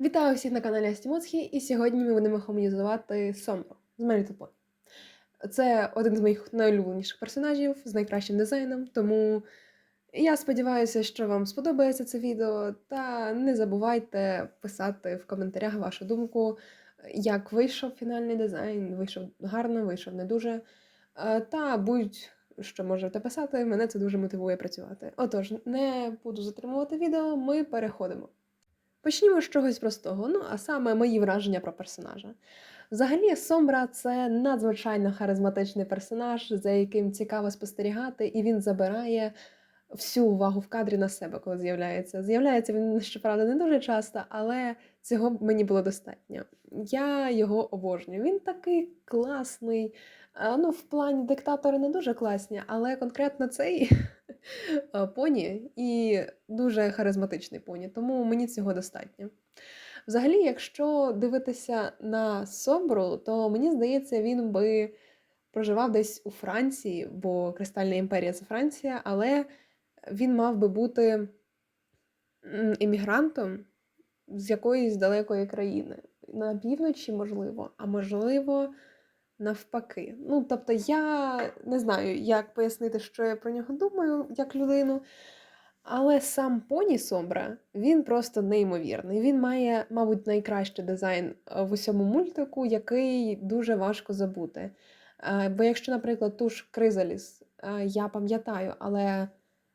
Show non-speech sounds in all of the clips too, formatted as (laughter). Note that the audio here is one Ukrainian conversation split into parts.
Вітаю всіх на каналі Астімоцхі, і сьогодні ми будемо гуманізувати Сомбру з My Little Це один з моїх найулюбленіших персонажів з найкращим дизайном, тому я сподіваюся, що вам сподобається це відео. Та не забувайте писати в коментарях вашу думку, як вийшов фінальний дизайн, вийшов гарно, вийшов не дуже. Е, Та будь-що можете писати, мене це дуже мотивує працювати. Отож, не буду затримувати відео, ми переходимо. Почнімо з чогось простого, ну а саме мої враження про персонажа. Взагалі, Сомбра це надзвичайно харизматичний персонаж, за яким цікаво спостерігати, і він забирає всю увагу в кадрі на себе, коли з'являється. З'являється він, щоправда, не дуже часто, але цього мені було достатньо. Я його обожнюю. Він такий класний. Ну, в плані диктатори не дуже класні, але конкретно цей (laughs) поні і дуже харизматичний поні, тому мені цього достатньо. Взагалі, якщо дивитися на Собру, то мені здається, він би проживав десь у Франції, бо Кристальна імперія це Франція, але він мав би бути м, іммігрантом з якоїсь далекої країни. На півночі, можливо, а можливо, навпаки. Ну, тобто, я не знаю, як пояснити, що я про нього думаю, як людину. Але сам поні Сомбра, він просто неймовірний. Він має, мабуть, найкращий дизайн е, в усьому мультику, який дуже важко забути. Е, Бо якщо, наприклад, ту ж Кризаліс е, я пам'ятаю, але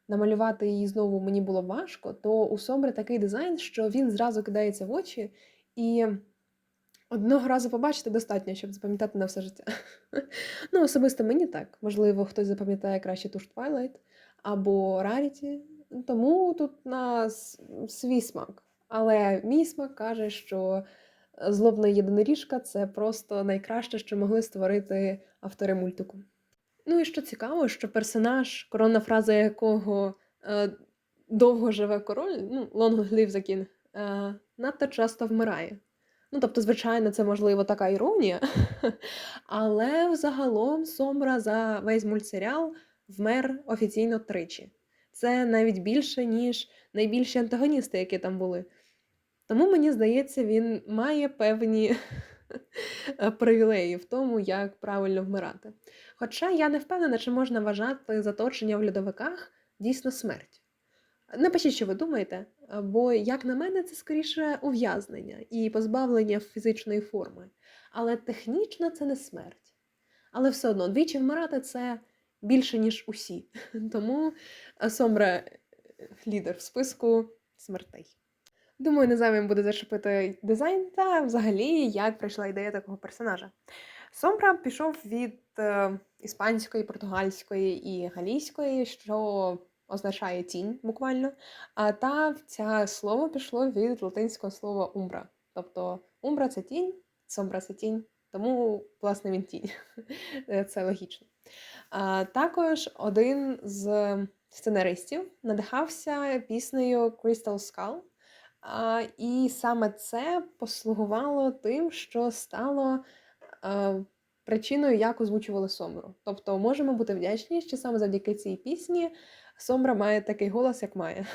намалювати її знову мені було важко, то у Сомбри такий дизайн, що він зразу кидається в очі, і одного разу побачити достатньо, щоб запам'ятати на все життя. (laughs) Ну, особисто мені так. Можливо, хтось запам'ятає краще ту ж Twilight або Rarity, тому тут на свій смак. Але мій смак каже, що злобна єдиноріжка це просто найкраще, що могли створити автори мультику. Ну і що цікаво, що персонаж, коронна фраза якого е, довго живе король, ну, long live the king, е, надто часто вмирає. Ну, тобто, звичайно, це можливо така іронія, (laughs) але взагалом Сомбра за весь мультсеріал вмер офіційно тричі. Це навіть більше, ніж найбільші антагоністи, які там були. Тому мені здається, він має певні (laughs) привілеї в тому, як правильно вмирати. Хоча я не впевнена, чи можна вважати заточення в льодовиках дійсно смерть. Напишіть, що ви думаєте, бо, як на мене, це скоріше ув'язнення і позбавлення фізичної форми. Але технічно це не смерть. Але все одно двічі вмирати це більше, ніж усі. (laughs) Тому е, Сомбра е, лідер в списку смертей. Думаю, не зайвим буде зачепити дизайн та взагалі як прийшла ідея такого персонажа. Сомбра пішов від е, іспанської, португальської і галійської, що означає тінь буквально. А та це слово пішло від латинського слова умбра. Тобто умбра це тінь, сомбра це тінь, тому, власне, він тінь. (laughs) Це логічно. А, також один з сценаристів надихався піснею Crystal Skull. А, і саме це послугувало тим, що стало е, причиною, як озвучували Сомру. Тобто можемо бути вдячні, що саме завдяки цій пісні Сомбра має такий голос, як має.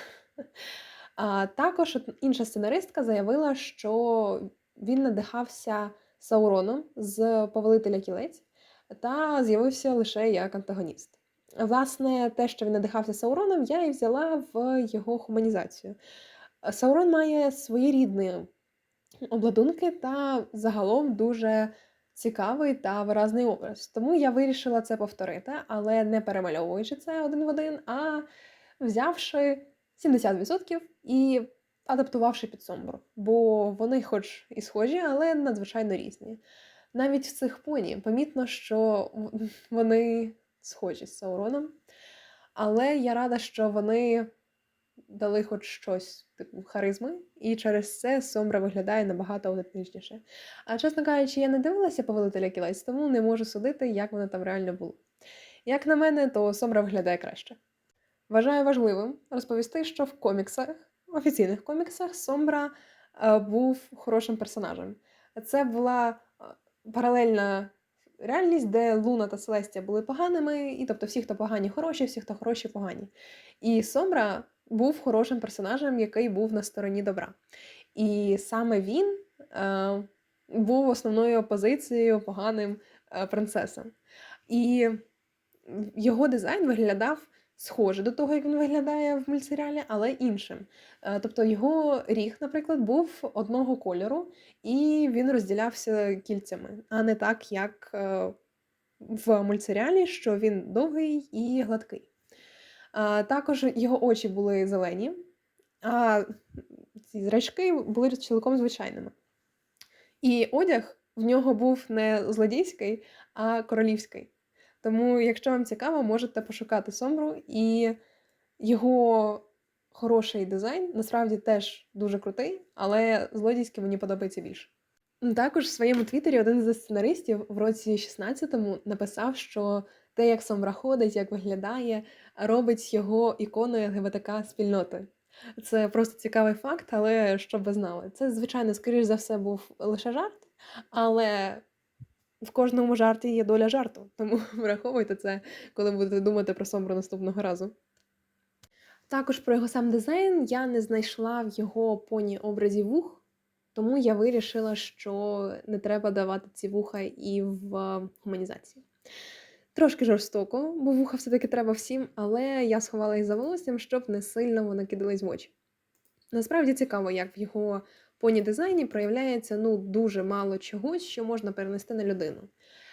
А, також інша сценаристка заявила, що він надихався Сауроном з Повелителя кілець та з'явився лише як антагоніст. Власне, те, що він надихався Сауроном, я і взяла в його хуманізацію. Саурон має своєрідні обладунки та загалом дуже цікавий та виразний образ. Тому я вирішила це повторити, але не перемальовуючи це один в один, а взявши 70% і адаптувавши під Сомбру. Бо вони, хоч і схожі, але надзвичайно різні. Навіть в цих поні помітно, що вони схожі з Сауроном. Але я рада, що вони дали хоч щось типу харизми, і через це Сомбра виглядає набагато аутентичніше. А чесно кажучи, я не дивилася повелителя кілець, тому не можу судити, як воно там реально було. Як на мене, то Сомбра виглядає краще. Вважаю важливим розповісти, що в коміксах, офіційних коміксах, Сомбра е, був хорошим персонажем. Це була е, паралельна реальність, де Луна та Селестія були поганими, і тобто всі, хто погані, хороші, всі, хто хороші, погані. І Сомбра був хорошим персонажем, який був на стороні добра. І саме він е, був основною опозицією поганим е, принцесам. І його дизайн виглядав схоже до того, як він виглядає в мультсеріалі, але іншим. Е, Тобто його ріг, наприклад, був одного кольору, і він розділявся кільцями, а не так, як е, в мультсеріалі, що він довгий і гладкий. Також його очі були зелені, а ці зрачки були цілком звичайними. І одяг в нього був не злодійський, а королівський. Тому, якщо вам цікаво, можете пошукати Сомбру і його хороший дизайн насправді теж дуже крутий, але злодійський мені подобається більше. Також в своєму твіттері один зі сценаристів в році 16-му написав, що те, як Сомбра ходить, як виглядає, робить його іконою ЛГБТК спільноти. Це просто цікавий факт, але щоб ви знали. Це, звичайно, скоріш за все, був лише жарт, але в кожному жарті є доля жарту. (laughs) Тому враховуйте це, коли будете думати про Сомбру наступного разу. Також про його сам дизайн я не знайшла в його поні образі вух, тому я вирішила, що не треба давати ці вуха і в е, гуманізації. Трошки жорстоко, бо вуха все-таки треба всім, але я сховала їх за волоссям, щоб не сильно вони кидались в очі. Насправді цікаво, як в його поні дизайні проявляється ну, дуже мало чогось, що можна перенести на людину.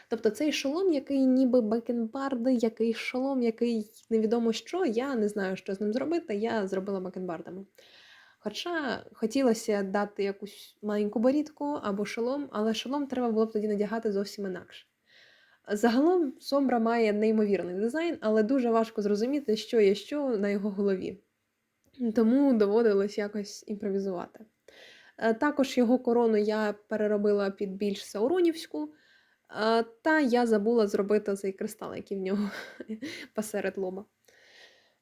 Тобто цей шолом, який ніби бакенбарди, який шолом, який невідомо що, я не знаю, що з ним зробити, я зробила бакенбардами. Хоча хотілося дати якусь маленьку борідку або шолом, але шолом треба було б тоді надягати зовсім інакше. Загалом Сомбра має неймовірний дизайн, але дуже важко зрозуміти, що є що на його голові. Тому доводилось якось імпровізувати. Е, Також його корону я переробила під більш сауронівську, е, та я забула зробити цей кристал, який в нього (laughs) посеред лоба.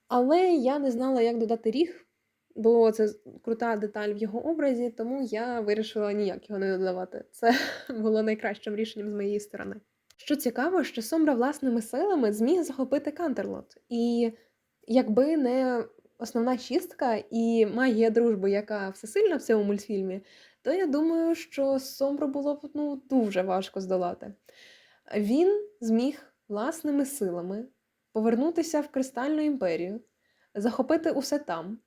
Але я не знала, як додати ріг, бо це крута деталь в його образі, тому я вирішила ніяк його не додавати. Це (laughs) було найкращим рішенням з моєї сторони. Що цікаво, що Сомбра власними силами зміг захопити Кантерлот. І якби не основна чистка і магія дружби, яка всесильна в цьому мультфільмі, то я думаю, що Сомбру було б ну, дуже важко здолати. Він зміг власними силами повернутися в Кристальну імперію, захопити усе там,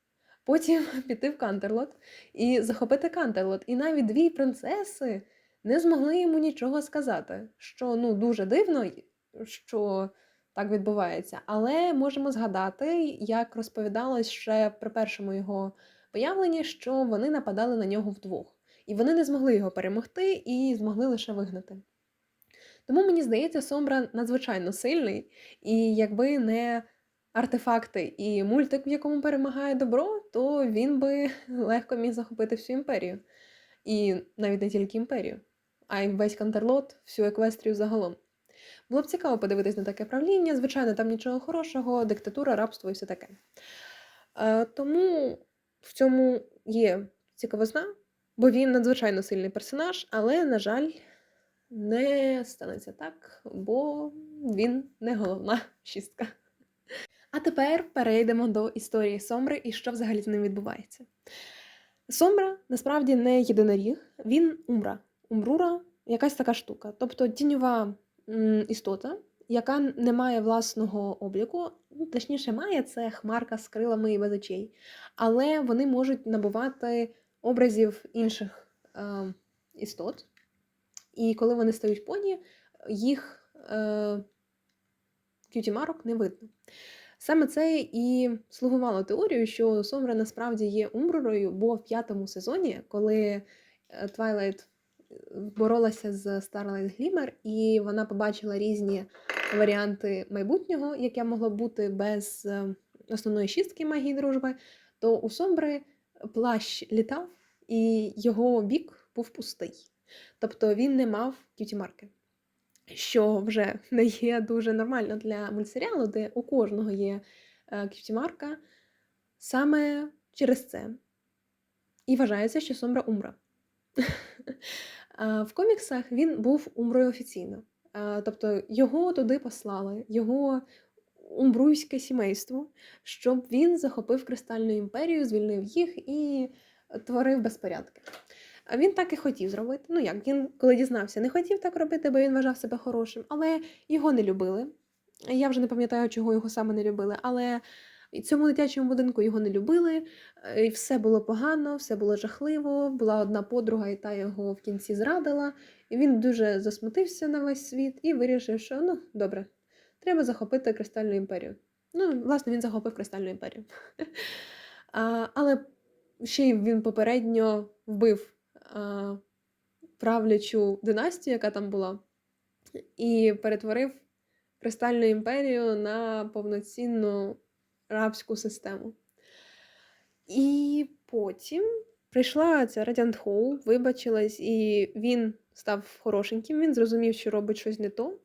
потім (laughs) піти в Кантерлот і захопити Кантерлот. І навіть дві принцеси не змогли йому нічого сказати, що ну дуже дивно, що так відбувається. Але можемо згадати, як розповідалось ще при першому його появленні, що вони нападали на нього вдвох, і вони не змогли його перемогти і змогли лише вигнати. Тому мені здається, Сомбра надзвичайно сильний, і якби не артефакти і мультик, в якому перемагає добро, то він би (laughs) легко міг захопити всю імперію. І навіть не тільки імперію а й весь Кантерлот, всю еквестрію загалом. Було б цікаво подивитись на таке правління, звичайно, там нічого хорошого, диктатура, рабство і все таке. Е, тому в цьому є цікавизна, бо він надзвичайно сильний персонаж, але, на жаль, не станеться так, бо він не головна (laughs) шістка. А тепер перейдемо до історії Сомбри і що взагалі з ним відбувається. Сомбра насправді не єдиноріг, він умра. Умбрура якась така штука. Тобто тіньова істота, яка не має власного обліку, ну, точніше, має це хмарка з крилами і без очей. Але вони можуть набувати образів інших е, істот. І коли вони стають поні, їх е, к'юті-марок не видно. Саме це і слугувало теорію, що Сомра насправді є умбрурою, бо в п'ятому сезоні, коли Твайлайт боролася з Starlight Glimmer, і вона побачила різні варіанти майбутнього, яке могло бути без е, основної шістки магії дружби, то у Сомбри плащ літав, і його бік був пустий. Тобто він не мав к'юті-марки. Що вже не є дуже нормально для мультсеріалу, де у кожного є е, к'юті-марка саме через це. І вважається, що Сомбра умра. (laughs) В коміксах він був умрою офіційно. Тобто його туди послали, його умбруйське сімейство, щоб він захопив Кристальну імперію, звільнив їх і творив безпорядки. Він так і хотів зробити. Ну як, він, коли дізнався, не хотів так робити, бо він вважав себе хорошим, але його не любили. Я вже не пам'ятаю, чого його саме не любили, але в цьому дитячому будинку його не любили, е, і все було погано, все було жахливо. Була одна подруга, і та його в кінці зрадила. І він дуже засмутився на весь світ і вирішив, що ну добре, треба захопити кристальну імперію. Ну, власне, він захопив кристальну імперію. (laughs) А, Але ще й він попередньо вбив а, правлячу династію, яка там була, і перетворив кристальну імперію на повноцінну рабську систему. І потім прийшла ця Радіант Хоу, вибачилась, і він став хорошеньким, він зрозумів, що робить щось не то.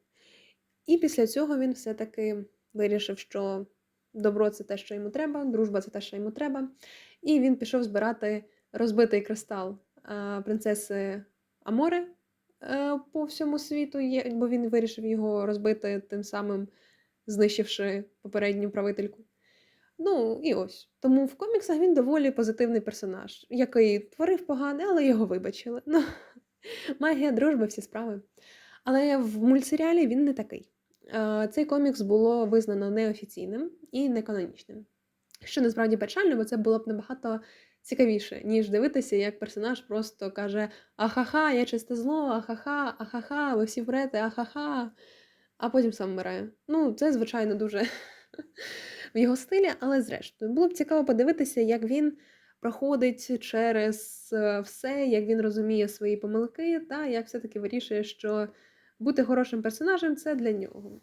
І після цього він все-таки вирішив, що добро це те, що йому треба, дружба це те, що йому треба. І він пішов збирати розбитий кристал принцеси Аморе по всьому світу, бо він вирішив його розбити, тим самим знищивши попередню правительку. Ну, і ось. Тому в коміксах він доволі позитивний персонаж, який творив погане, але його вибачили. Ну, (laughs) магія дружби, всі справи. Але в мультсеріалі він не такий. Е, Цей комікс було визнано неофіційним і неканонічним. Що насправді печально, бо це було б набагато цікавіше, ніж дивитися, як персонаж просто каже: Ахаха, я чисте зло, ахаха, ахаха, ви всі врете, ахаха, а потім сам вмирає. Ну, це, звичайно, дуже (laughs) в його стилі, але зрештою, було б цікаво подивитися, як він проходить через е, все, як він розуміє свої помилки, та як все-таки вирішує, що бути хорошим персонажем це для нього.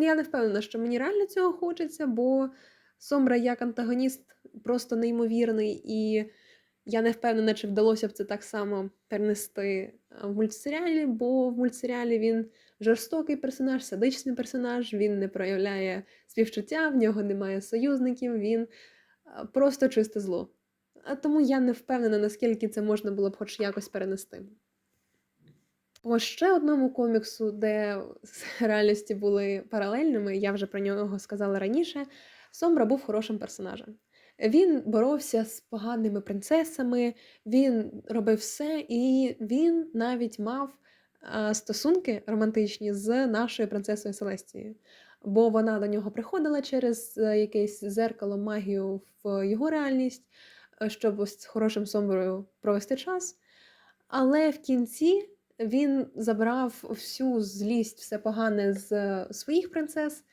Я не впевнена, що мені реально цього хочеться, бо Сомбра як антагоніст просто неймовірний, і я не впевнена, чи вдалося б це так само перенести в мультсеріалі, бо в мультсеріалі він жорстокий персонаж, садичний персонаж, він не проявляє співчуття, в нього немає союзників, він просто чисте зло. А тому я не впевнена, наскільки це можна було б хоч якось перенести. По ще одному коміксу, де (laughs) реальності були паралельними, я вже про нього сказала раніше. Сомбра був хорошим персонажем. Він боровся з поганими принцесами, він робив все, і він навіть мав стосунки романтичні з нашою принцесою Селестією. Бо вона до нього приходила через е, якесь зеркало магію в його реальність, е, щоб з хорошим сомброю провести час. Але в кінці він забрав всю злість, все погане з е, своїх принцес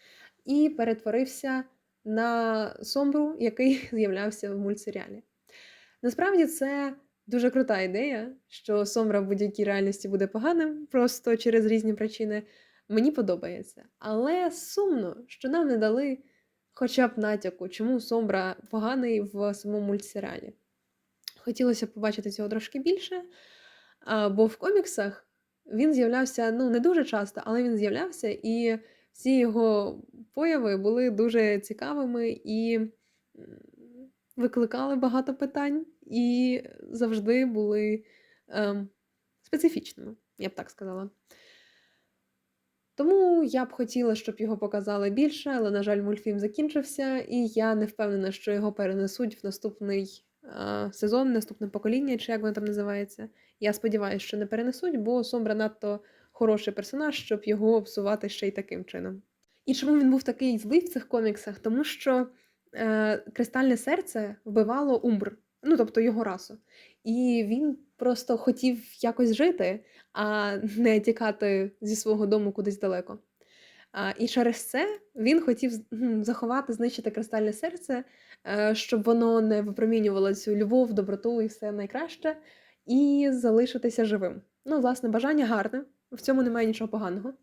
і перетворився на сомбру, який (laughs) з'являвся в мультсеріалі. Насправді це дуже крута ідея, що сомбра в будь-якій реальності буде поганим, просто через різні причини. Мені подобається. Але сумно, що нам не дали хоча б натяку, чому сомбра поганий в самому мультсеріалі. Хотілося побачити цього трошки більше, бо в коміксах він з'являвся ну, не дуже часто, але він з'являвся, і всі його появи були дуже цікавими і викликали багато питань, і завжди були ем, специфічними, я б так сказала. Тому я б хотіла, щоб його показали більше, але, на жаль, мультфільм закінчився, і я не впевнена, що його перенесуть в наступний е, сезон, наступне покоління, чи як воно там називається. Я сподіваюся, що не перенесуть, бо Сомбра надто хороший персонаж, щоб його псувати ще й таким чином. І чому він був такий злий в цих коміксах? Тому що е, кристальне серце вбивало Умбр, ну тобто його расу. І він просто хотів якось жити, а не тікати зі свого дому кудись далеко. І через це він хотів заховати, знищити кристальне серце, е, щоб воно не випромінювало цю любов, доброту і все найкраще, і залишитися живим. Ну, власне, бажання гарне, в цьому немає нічого поганого.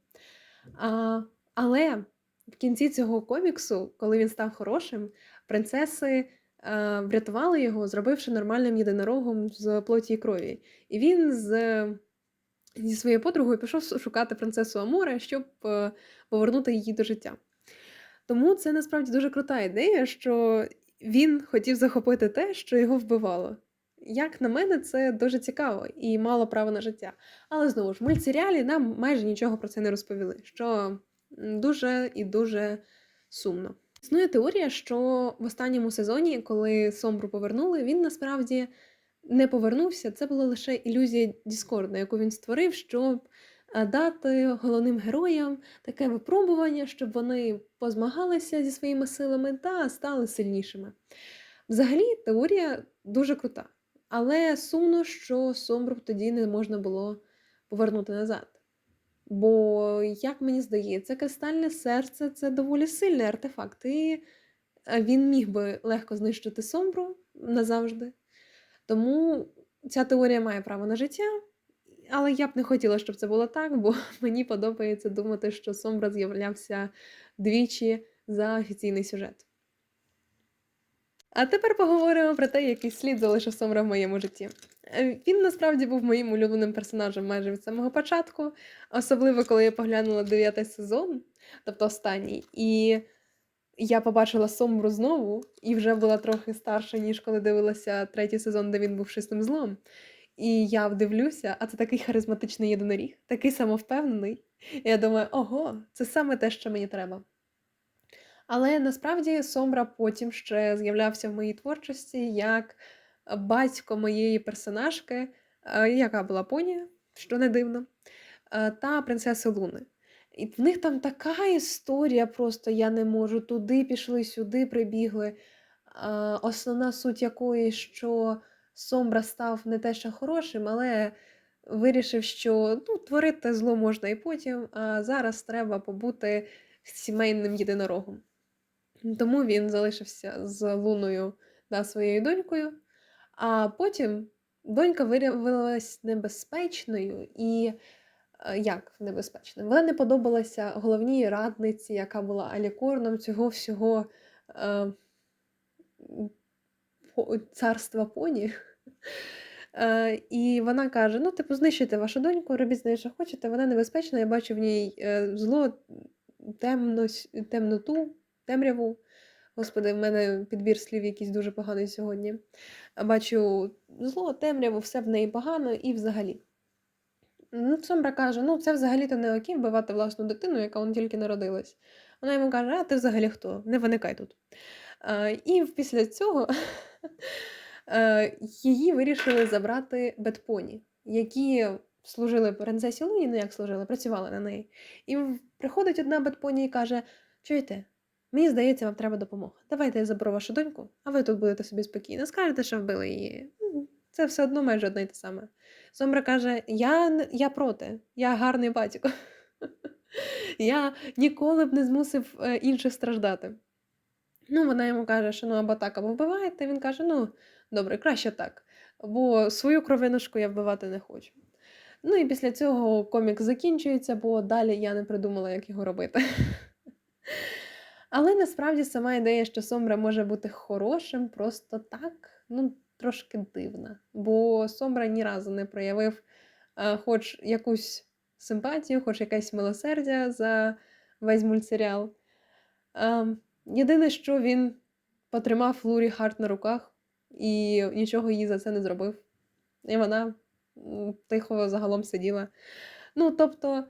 Але в кінці цього коміксу, коли він став хорошим, принцеси врятували його, зробивши нормальним єдинорогом з плоті і крові. І він з, зі своєю подругою пішов шукати принцесу Аморе, щоб е, повернути її до життя. Тому це насправді дуже крута ідея, що він хотів захопити те, що його вбивало. Як на мене, це дуже цікаво і мало права на життя. Але знову ж, в мультсеріалі нам майже нічого про це не розповіли, що дуже і дуже сумно. Існує теорія, що в останньому сезоні, коли Сомбру повернули, він насправді не повернувся, це була лише ілюзія Діскорда, яку він створив, щоб е, дати головним героям таке випробування, щоб вони позмагалися зі своїми силами та стали сильнішими. Взагалі, теорія дуже крута, але сумно, що Сомбру тоді не можна було повернути назад. Бо, як мені здається, кристальне серце це доволі сильний артефакт, і е, він міг би легко знищити Сомбру назавжди. Тому ця теорія має право на життя, але я б не хотіла, щоб це було так, бо (laughs) мені подобається думати, що Сомбра з'являвся двічі за офіційний сюжет. А тепер поговоримо про те, який слід залишив Сомра в моєму житті. Е, Він насправді був моїм улюбленим персонажем майже від самого початку, особливо коли я поглянула дев'ятий сезон, тобто останній, і я побачила Сомбру знову і вже була трохи старша, ніж коли дивилася третій сезон, де він був шистим злом. І я вдивлюся, а це такий харизматичний єдиноріг, такий самовпевнений. І я думаю, ого, це саме те, що мені треба. Але насправді Сомбра потім ще з'являвся в моїй творчості як батько моєї персонажки, е, яка була поні, що не дивно, е, та принцеси Луни. І в них там така історія, просто я не можу. Туди пішли, сюди прибігли. Е, Основна суть якої, що Сомбра став не те, що хорошим, але вирішив, що ну, творити зло можна і потім, а зараз треба побути сімейним єдинорогом. Тому він залишився з Луною та своєю донькою. А потім донька виявилась небезпечною і е, як небезпечною? Вона не подобалася головній радниці, яка була алікорном цього всього е, царства поні. (laughs) Е, і вона каже: ну, типу, знищуйте вашу доньку, робіть з нею, що хочете, вона небезпечна, я бачу в ній е, зло, темно, темноту, темряву. Господи, в мене підбір слів якийсь дуже поганий сьогодні. Бачу зло, темряву, все в неї погано і взагалі. Ну, Сомбра каже: ну, це взагалі-то не окей вбивати власну дитину, яка он тільки народилась. Вона йому каже, а ти взагалі хто? Не виникай тут. А, і після цього (laughs) е, її вирішили забрати Бетпоні, які служили принцесі Луні, ну як служили, працювали на неї. І приходить одна Бетпоні і каже: чуєте, мені здається, вам треба допомога. Давайте я заберу вашу доньку, а ви тут будете собі спокійно. Скажете, що вбили її. Це все одно майже одне й те саме. Сомбра каже: я, я проти, я гарний батько. (laughs) Я ніколи б не змусив е, інших страждати. Ну, вона йому каже, що ну або так, або вбиваєте. Він каже: ну, добре, краще так. Бо свою кровинушку я вбивати не хочу. Ну і після цього комік закінчується, бо далі я не придумала, як його робити. (laughs) Але насправді сама ідея, що Сомбра може бути хорошим, просто так, ну, трошки дивна. Бо Сомбра ні разу не проявив е, хоч якусь симпатію, хоч якесь милосердя за весь мультсеріал. Е, єдине, що він потримав Лурі Харт на руках і нічого їй за це не зробив. І вона тихо загалом сиділа. Ну, тобто,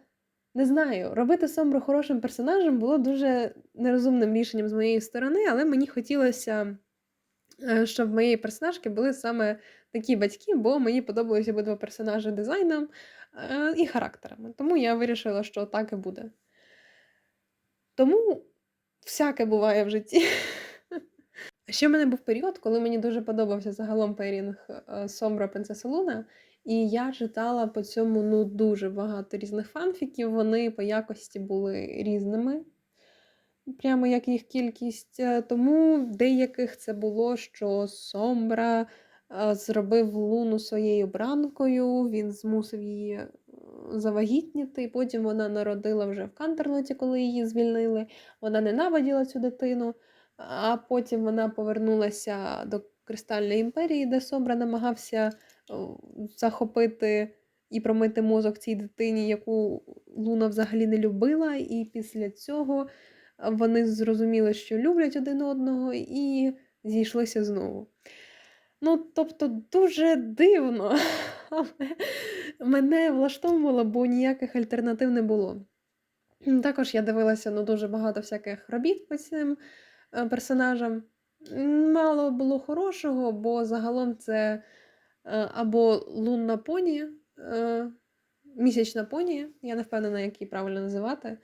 не знаю, робити Сомбру хорошим персонажем було дуже нерозумним рішенням з моєї сторони, але мені хотілося, е, щоб в моєї персонажки були саме такі батьки, бо мені подобалися обидва персонажі дизайном е, і характерами. Тому я вирішила, що так і буде. Тому всяке буває в житті. (laughs) Ще в мене був період, коли мені дуже подобався загалом пейрінг е, Сомбра Принцеса Луна, і я читала по цьому ну дуже багато різних фанфіків. Вони по якості були різними, прямо як їх кількість. Е, Тому деяких це було, що Сомбра е, зробив Луну своєю бранкою, він змусив її е, завагітніти, і потім вона народила вже в Кантерлоті, коли її звільнили. Вона ненавиділа цю дитину. А потім вона повернулася до Кристальної імперії, де Сомбра намагався захопити і промити мозок цій дитині, яку Луна взагалі не любила. І після цього вони зрозуміли, що люблять один одного, і зійшлися знову. Ну, тобто, дуже дивно, (laughs) але мене влаштовувало, бо ніяких альтернатив не було. Також я дивилася ну, дуже багато всяких робіт по цим е, персонажам. Мало було хорошого, бо загалом це або лунна поні, е, місячна поні, я не впевнена, як її правильно називати. е,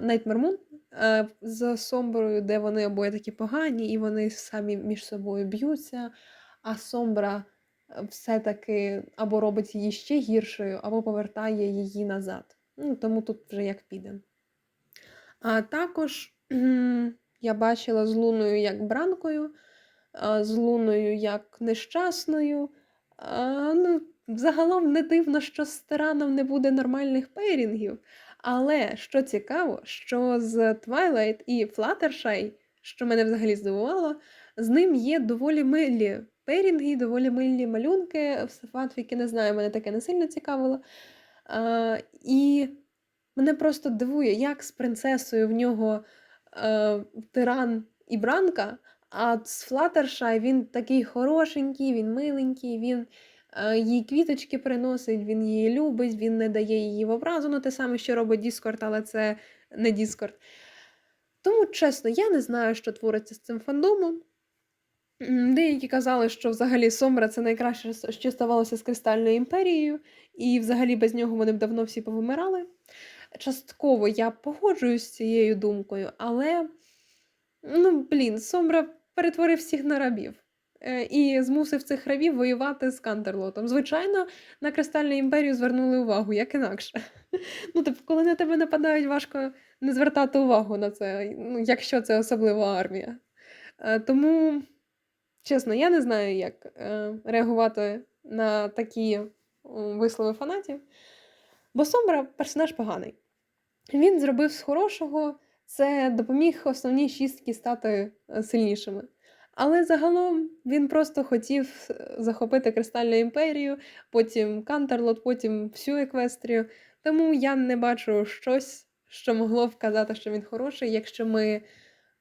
Nightmare Moon е, з Сомброю, де вони обоє такі погані, і вони самі між собою б'ються, а Сомбра е, все-таки або робить її ще гіршою, або повертає її назад. Ну, тому тут вже як піде. А також я бачила з Луною як бранкою, з Луною як нещасною. А, ну, загалом не дивно, що з Тираном не буде нормальних пейрінгів. Але що цікаво, що з Twilight і Fluttershy, що мене взагалі здивувало, з ним є доволі милі пейрінги, доволі милі малюнки. Фанфіки не знаю, мене таке не сильно цікавило. А, і мене просто дивує, як з принцесою в нього е, тиран і бранка, а з Флаттершай він такий хорошенький, він миленький, він е, їй квіточки приносить, він її любить, він не дає її в образу. Ну, те саме, що робить Діскорд, але це не Діскорд. Тому, чесно, я не знаю, що твориться з цим фандомом. Деякі казали, що взагалі Сомбра це найкраще, що ставалося з Кристальною імперією, і взагалі без нього вони б давно всі повимирали. Частково я погоджуюсь з цією думкою, але ну, блін, Сомбра перетворив всіх на рабів. е, І змусив цих рабів воювати з Кантерлотом. Звичайно, на Кристальну імперію звернули увагу, як інакше. (laughs) Ну, тобто, коли на тебе нападають, важко не звертати увагу на це, ну, якщо це особлива армія. Е, Тому, чесно, я не знаю, як е, реагувати на такі вислови фанатів. Бо Сомбра персонаж поганий. Він зробив з хорошого, це допоміг основній шістки стати е, сильнішими. Але загалом він просто хотів е, захопити Кристальну імперію, потім Кантерлот, потім всю Еквестрію. Тому я не бачу щось, що могло вказати, що він хороший, якщо ми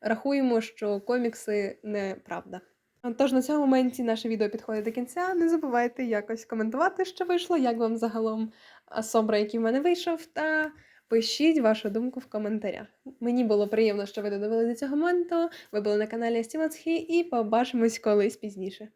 рахуємо, що комікси неправда. Тож на цьому моменті наше відео підходить до кінця. Не забувайте якось коментувати, що вийшло, як вам загалом Собра, який в мене вийшов, та пишіть вашу думку в коментарях. Мені було приємно, що ви додивилися до цього моменту. Ви були на каналі Астімацхі і побачимось колись пізніше.